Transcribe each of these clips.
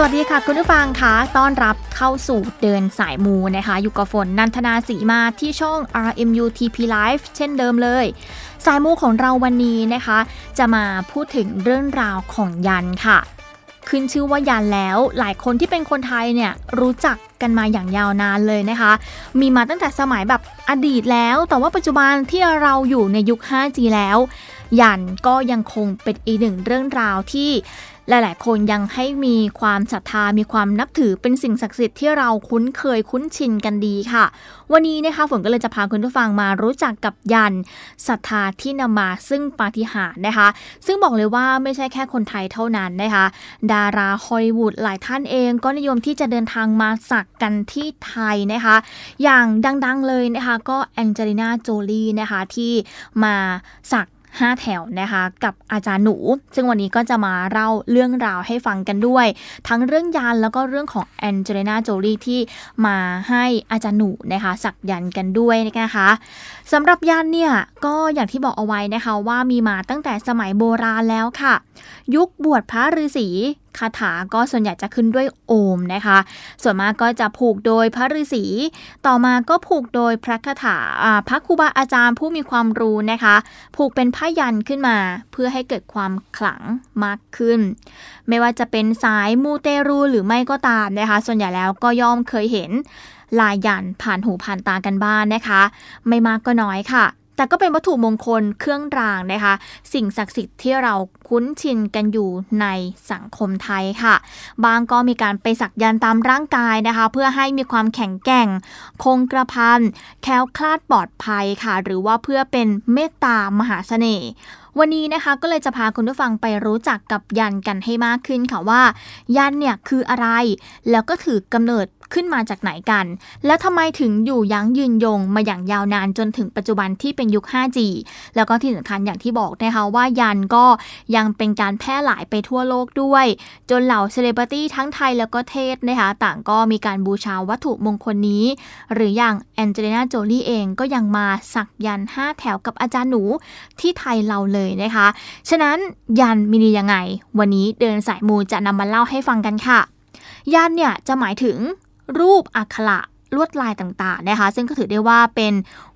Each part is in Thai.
สวัสดีค่ะคุณผู้ฟังคะต้อนรับเข้าสู่เดินสายมูนะคะ อยู่กับฝนนันทนาสีมาที่ช่อง RMU TP Live เช่นเดิมเลย สายมูของเราวันนี้นะคะ จะมาพูดถึงเรื่องราวของยันค่ะ ขึ้นชื่อว่ายันแล้วหลายคนที่เป็นคนไทยเนี่ยรู้จักกันมาอย่างยาวนานเลยนะคะ มีมาตั้งแต่สมัยแบบอดีตแล้ว แต่ว่าปัจจุบันที่เราอยู่ในยุค 5G แล้ว ยันก็ยังคงเป็นอีกหนึ่งเรื่องราวที่หลาย ๆ คนยังให้มีความศรัทธา มีความนับถือเป็นสิ่งศักดิ์สิทธิ์ที่เราคุ้นเคยคุ้นชินกันดีค่ะ วันนี้นะคะฝนก็เลยจะพาคุณผู้ฟังมารู้จักกับยันศรัทธาที่นำมาซึ่งปาฏิหาริย์นะคะ ซึ่งบอกเลยว่าไม่ใช่แค่คนไทยเท่านั้นนะคะ ดาราฮอลลีวูดหลายท่านเองก็นิยมที่จะเดินทางมาสักกันที่ไทยนะคะ อย่างดัง ๆ เลยนะคะ ก็แองเจลิน่าโจลีนะคะที่มาสัก 5 แถวนะคะ กับอาจารย์หนู ซึ่งวันนี้ก็จะมาเล่าเรื่องราวให้ฟังกันด้วย ทั้งเรื่องยันแล้วก็เรื่องของแอนเจลิน่าโจลีที่มาให้อาจารย์หนูนะคะสักยันกันด้วยนะคะสำหรับยันเนี่ยก็อย่างที่บอกเอาไว้นะคะว่ามีมาตั้งแต่สมัยโบราณแล้วค่ะ ยุคบวชพระฤาษี คาถาก็ส่วนใหญ่จะขึ้นด้วยโอมนะคะ ส่วนมากก็จะผูกโดยพระฤาษี ต่อมาก็ผูกโดยพระคาถาพระครูบาอาจารย์ผู้มีความรู้นะคะ ผูกเป็นผ้ายันขึ้นมา เพื่อให้เกิดความขลังมากขึ้น ไม่ว่าจะเป็นสายมูเตรูหรือไม่ก็ตามนะคะ ส่วนใหญ่แล้วก็ย่อมเคยเห็นลายยันผ่านหูผ่านตากันบ้างนนะคะ ไม่มากก็น้อยค่ะแต่ก็เป็นวัตถุมงคลเครื่องรางนะคะ สิ่งศักดิ์สิทธิ์ที่เรา คุ้นชินกันอยู่ในสังคมไทยค่ะ บางก็มีการไปสักยันตามร่างกายนะคะ เพื่อให้มีความแข็งแกร่ง คงกระพันแคล้วคลาดปลอดภัยค่ะ หรือว่าเพื่อเป็นเมตตามหาเสน่ห์วันนี้นะคะก็เลยจะพาคุณผู้ฟังไปรู้จักกับยันกันให้มากขึ้นค่ะว่า ยันเนี่ยคืออะไร แล้วก็ถือกำเนิดขึ้นมาจากไหนกัน แล้วทำไมถึงอยู่ยั้งยืนยงมาอย่างยาวนานจนถึงปัจจุบันที่เป็นยุค 5G แล้วก็ที่สำคัญอย่างที่บอกนะคะว่ายันก็ยังังเป็นการแพร่หลายไปทั่วโลกด้วย จนเหล่าเซเลบริตี้ทั้งไทยแล้วก็เทศนะคะต่างก็มีการบูชาวัตถุมงคลนี้ หรืออย่างแอนเจลิน่าโจลี่เองก็ยังมาสักยัน 5 แถวกับอาจารย์หนูที่ไทยเราเลยนะคะ ฉะนั้นยันมีดียังไง วันนี้เดินสายมูจะนำมาเล่าให้ฟังกันค่ะ ยันเนี่ยจะหมายถึงรูปอักขระลวดลายต่างๆนะคะ ซึ่งก็ถือได้ว่าเป็น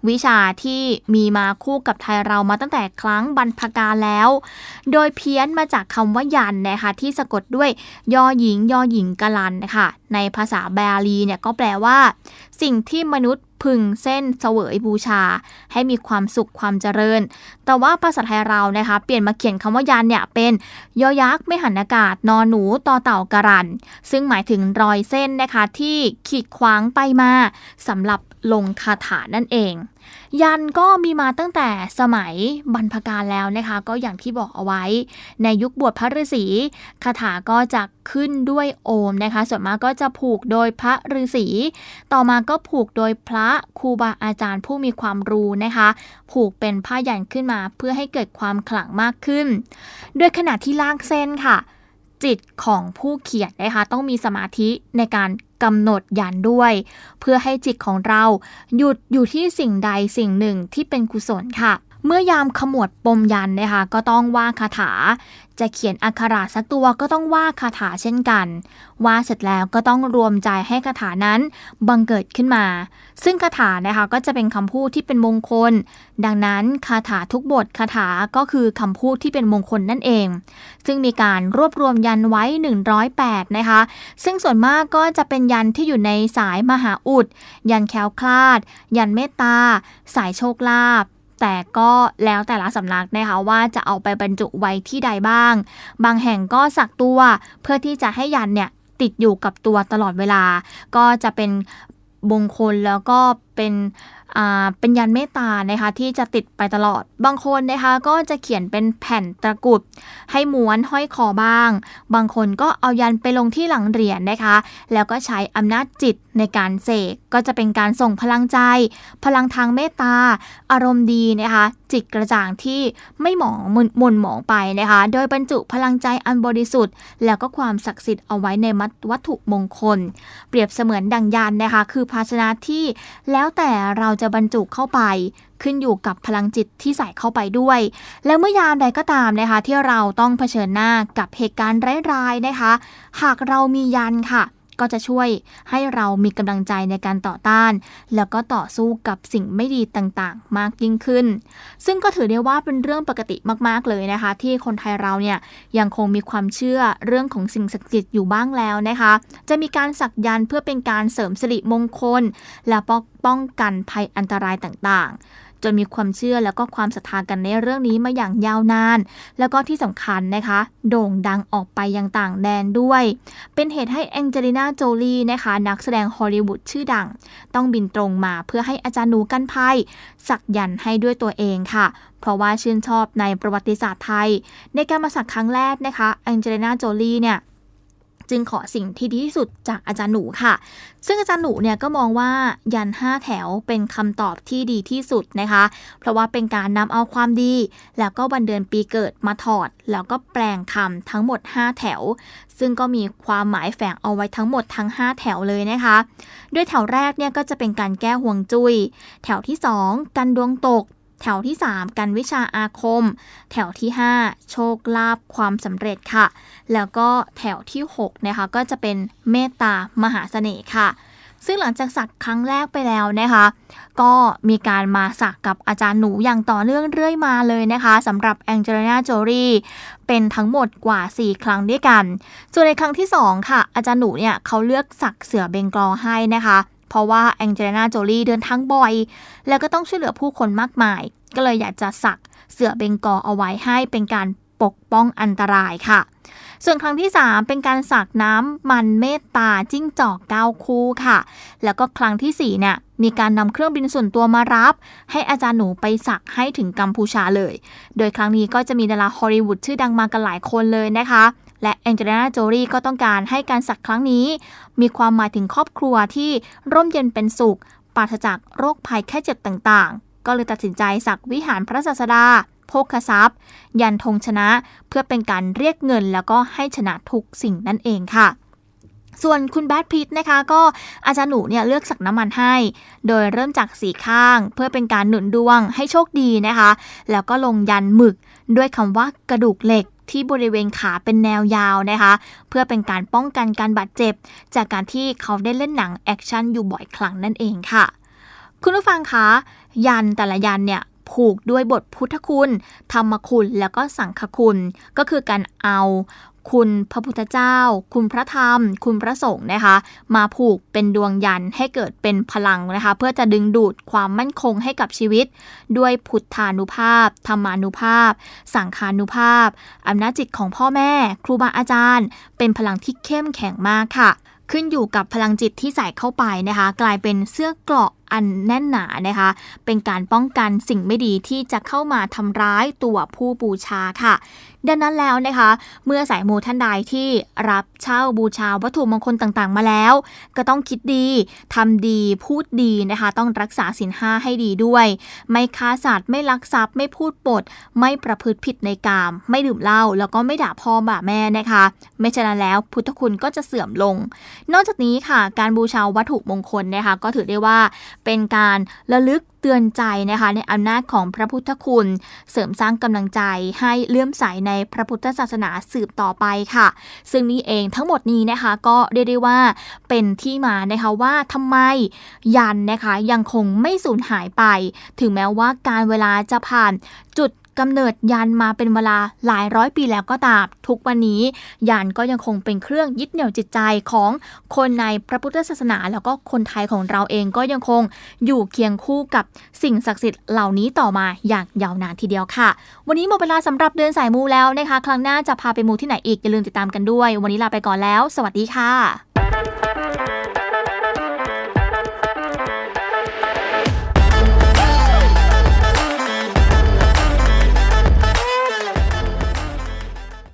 วิชาที่มีมาคู่กับไทยเรามาตั้งแต่ครั้งบรรพกาลแล้ว โดยเพี้ยนมาจากคำว่ายันนะคะที่สะกดด้วยยอหญิงยอหญิงกะลันนะคะในภาษาบาลีเนี่ยก็แปลว่า สิ่งที่มนุษย์พึงเส้นเสวยบูชา ให้มีความสุขความเจริญ แต่ว่าภาษาไทยเรานะคะ เปลี่ยนมาเขียนคำว่ายันเนี่ยเป็นยอยักษ์ไม่หันอากาศนอนหนูต่อเต่ากระรัน ซึ่งหมายถึงรอยเส้นนะคะที่ขีดขวางไปมาสำหรับลงคาถานั่นเอง ยันก็มีมาตั้งแต่สมัยบรรพกาลแล้วนะคะ ก็อย่างที่บอกเอาไว้ ในยุคบวชพระฤาษีคาถาก็จะขึ้นด้วยโอมนะคะ ส่วนมากก็จะผูกโดยพระฤาษีต่อมาก็ผูกโดยพระครูบาอาจารย์ผู้มีความรู้นะคะ ผูกเป็นผ้ายันขึ้นมาเพื่อให้เกิดความขลังมากขึ้นโดยขณะที่ลากเส้นค่ะจิตของผู้เขียนนะคะ ต้องมีสมาธิในการ กำหนดยันด้วย เพื่อให้จิตของเราหยุดอยู่ที่สิ่งใดสิ่งหนึ่งที่เป็นกุศลค่ะ เมื่อยามขมวดปมยันนะคะก็ต้องว่าคาถา จะเขียนอักขระสักตัวก็ต้องว่าคาถาเช่นกัน ว่าเสร็จแล้วก็ต้องรวมใจให้คาถานั้นบังเกิดขึ้นมา ซึ่งคาถานะคะก็จะเป็นคำพูดที่เป็นมงคล ดังนั้นคาถาทุกบทคาถาก็คือคำพูดที่เป็นมงคลนั่นเอง ซึ่งมีการรวบรวมยันไว้ 108 นะคะ ซึ่งส่วนมากก็จะเป็นยันที่อยู่ในสายมหาอุด ยันแคล้วคลาด ยันเมตตา สายโชคลาภ แต่ก็แล้วแต่ละสำนักนะคะว่าจะเอาไปบรรจุไว้ที่ใดบ้าง บางแห่งก็สักตัวเพื่อที่จะให้ยันเนี่ยติดอยู่กับตัวตลอดเวลา ก็จะเป็นมงคลแล้วก็เป็นอ่าเป็นยันเมตตานะคะที่จะติดไปตลอด บางคนนะคะก็จะเขียนเป็นแผ่นตะกรุดให้ม้วนห้อยคอบ้าง บางคนก็เอายันไปลงที่หลังเหรียญนะคะ แล้วก็ใช้อำนาจจิตในการเสกก็จะเป็นการส่งพลังใจ พลังทางเมตตา อารมณ์ดีนะคะ จิตกระจ่างที่ไม่หมองมึนมนหมองไปนะคะ โดยบรรจุพลังใจอันบริสุทธิ์ แล้วก็ความศักดิ์สิทธิ์เอาไว้ในมัดวัตถุมงคล เปรียบเสมือนดังยันนะคะ คือภาชนะที่แล้วแล้วแต่เราจะบรรจุเข้าไป ขึ้นอยู่กับพลังจิตที่ใส่เข้าไปด้วย แล้วเมื่อยามใดก็ตามนะคะ ที่เราต้องเผชิญหน้ากับเหตุการณ์ร้ายๆนะคะ หากเรามียันค่ะ ก็จะช่วยให้เรามีกำลังใจในการต่อต้าน แล้วก็ต่อสู้กับสิ่งไม่ดีต่างๆ มากยิ่งขึ้น ซึ่งก็ถือได้ว่าเป็นเรื่องปกติมากๆเลยนะคะ ที่คนไทยเราเนี่ยยังคงมีความเชื่อเรื่องของสิ่งศักดิ์สิทธิ์อยู่บ้างแล้วนะคะ จะมีการสักยันเพื่อเป็นการเสริมสิริมงคล และป้องกันภัยอันตรายต่างๆ จนมีความเชื่อแล้วก็ความศรัทธากันในเรื่องนี้มาอย่างยาวนาน แล้วก็ที่สำคัญนะคะ โด่งดังออกไปยังต่างแดนด้วย เป็นเหตุให้แองเจลิน่าโจลีนะคะ นักแสดงฮอลลีวูดชื่อดัง ต้องบินตรงมาเพื่อให้อาจารย์หนูกันภัย สักยันต์ให้ด้วยตัวเองค่ะ เพราะว่าชื่นชอบในประวัติศาสตร์ไทย ในการมาสักครั้งแรกนะคะแองเจลิน่าโจลีเนี่ย จึงขอสิ่งที่ดีที่สุดจากอาจารย์หนูค่ะ ซึ่งอาจารย์หนูเนี่ยก็มองว่ายัน 5 แถวเป็นคำตอบที่ดีที่สุดนะคะ เพราะว่าเป็นการนำเอาความดี แล้วก็วันเดือนปีเกิดมาถอด แล้วก็แปลงคำทั้งหมด 5 แถว ซึ่งก็มีความหมายแฝงเอาไว้ทั้งหมดทั้ง 5 แถวเลยนะคะ ด้วยแถวแรกเนี่ยก็จะเป็นการแก้ห่วงจุย้ยแถวที่ 2 กันดวงตก แถวที่ 3 กันวิชาอาคม แถวที่ 5 โชคลาภความสำเร็จค่ะ แล้วก็แถวที่6นะคะก็จะเป็นเมตตามหาเสน่ห์ค่ะ ซึ่งหลังจากสักครั้งแรกไปแล้วนะคะ ก็มีการมาสักกับอาจารย์หนูอย่างต่อเนื่องเรื่อยมาเลยนะคะสำหรับแองเจลิน่าโจลีเป็นทั้งหมดกว่า 4 ครั้งด้วยกัน ส่วนในครั้งที่ 2 ค่ะ อาจารย์หนูเนี่ยเขาเลือกสักเสือเบงกอลให้นะคะ เพราะว่าแองเจลิน่าโจลีเดินทางบ่อย แล้วก็ต้องช่วยเหลือผู้คนมากมาย ก็เลยอยากจะสักเสือเบงกอเอาไว้ให้เป็นการปกป้องอันตรายค่ะ ส่วนครั้งที่ 3 เป็นการสักน้ำมันเมตตาจิ้งจอกเก้าคู่ค่ะ แล้วก็ครั้งที่4เนี่ยมีการนำเครื่องบินส่วนตัวมารับ ให้อาจารย์หนูไปสักให้ถึงกัมพูชาเลย โดยครั้งนี้ก็จะมีดาราฮอลลีวูดชื่อดังมากันหลายคนเลยนะคะ และแองเจลิน่าโจลีก็ต้องการให้การสักครั้งนี้ มีความหมายถึงครอบครัวที่ร่มเย็นเป็นสุขปราศจากโรคภัยแค่เจ็บต่างๆ ก็เลยตัดสินใจสักวิหารพระศาสดาโภคทรัพย์ ยันธงชนะเพื่อเป็นการเรียกเงิน แล้วก็ให้ชนะทุกสิ่งนั่นเองค่ะส่วนคุณแบทพิทนะคะก็อาจารย์หนูเนี่ยเลือกสักน้ำมันให้ โดยเริ่มจากสีข้าง เพื่อเป็นการหนุนดวงให้โชคดีนะคะ แล้วก็ลงยันหมึกด้วยคำว่ากระดูกเหล็ก ที่บริเวณขาเป็นแนวยาวนะคะ เพื่อเป็นการป้องกันการบาดเจ็บ จากการที่เขาได้เล่นหนังแอคชั่นอยู่บ่อยครั้งนั่นเองค่ะ คุณผู้ฟังคะยันแต่ละยันเนี่ยผูกด้วยบทพุทธคุณ ธรรมคุณ แล้วก็สังฆคุณ ก็คือการเอา คุณพระพุทธเจ้า คุณพระธรรม คุณพระสงฆ์นะคะ มาผูกเป็นดวงยันให้เกิดเป็นพลังนะคะ เพื่อจะดึงดูดความมั่นคงให้กับชีวิต ด้วยพุทธานุภาพ ธรรมานุภาพ สังขานุภาพอำนาจจิตของพ่อแม่ ครูบาอาจารย์ เป็นพลังที่เข้มแข็งมากค่ะ ขึ้นอยู่กับพลังจิตที่ใส่เข้าไปนะคะ กลายเป็นเสื้อเกราะอันแน่นหนานะคะ เป็นการป้องกันสิ่งไม่ดีที่จะเข้ามาทำร้ายตัวผู้บูชาค่ะ ดังนั้นแล้วนะคะ เมื่อสายมูท่านใดที่รับเช่าบูชาวัตถุมงคลต่างๆ มาแล้ว ก็ต้องคิดดีทำดีพูดดีนะคะ ต้องรักษาศีลห้าให้ดีด้วย ไม่ฆ่าสัตว์ไม่ลักทรัพย์ ไม่พูดปด ไม่ประพฤติผิดในกาม ไม่ดื่มเหล้าแล้วก็ไม่ด่าพ่อด่าแม่นะคะ ไม่ฉะนั้นแล้วพุทธคุณก็จะเสื่อมลงนอกจากนี้ค่ะ การบูชาวัตถุมงคลนะคะก็ถือได้ว่าเป็นการระลึกเตือนใจนะคะในอำนาจของพระพุทธคุณ เสริมสร้างกำลังใจให้เลื่อมใสในพระพุทธศาสนาสืบต่อไปค่ะ ซึ่งนี่เองทั้งหมดนี้นะคะก็เรียกได้ว่าเป็นที่มานะคะว่าทำไมยันนะคะยังคงไม่สูญหายไป ถึงแม้ว่าการเวลาจะผ่านจุด กำเนิดยันมาเป็นเวลาหลายร้อยปีแล้วก็ตาม ทุกวันนี้ยันก็ยังคงเป็นเครื่องยึดเหนี่ยวจิตใจของคนในพระพุทธศาสนา แล้วก็คนไทยของเราเองก็ยังคงอยู่เคียงคู่กับสิ่งศักดิ์สิทธิ์เหล่านี้ต่อมาอย่างยาวนานทีเดียวค่ะ วันนี้หมดเวลาสำหรับเดินสายมูแล้วนะคะ ครั้งหน้าจะพาไปมูที่ไหนอีกอย่าลืมติดตามกันด้วย วันนี้ลาไปก่อนแล้ว สวัสดีค่ะ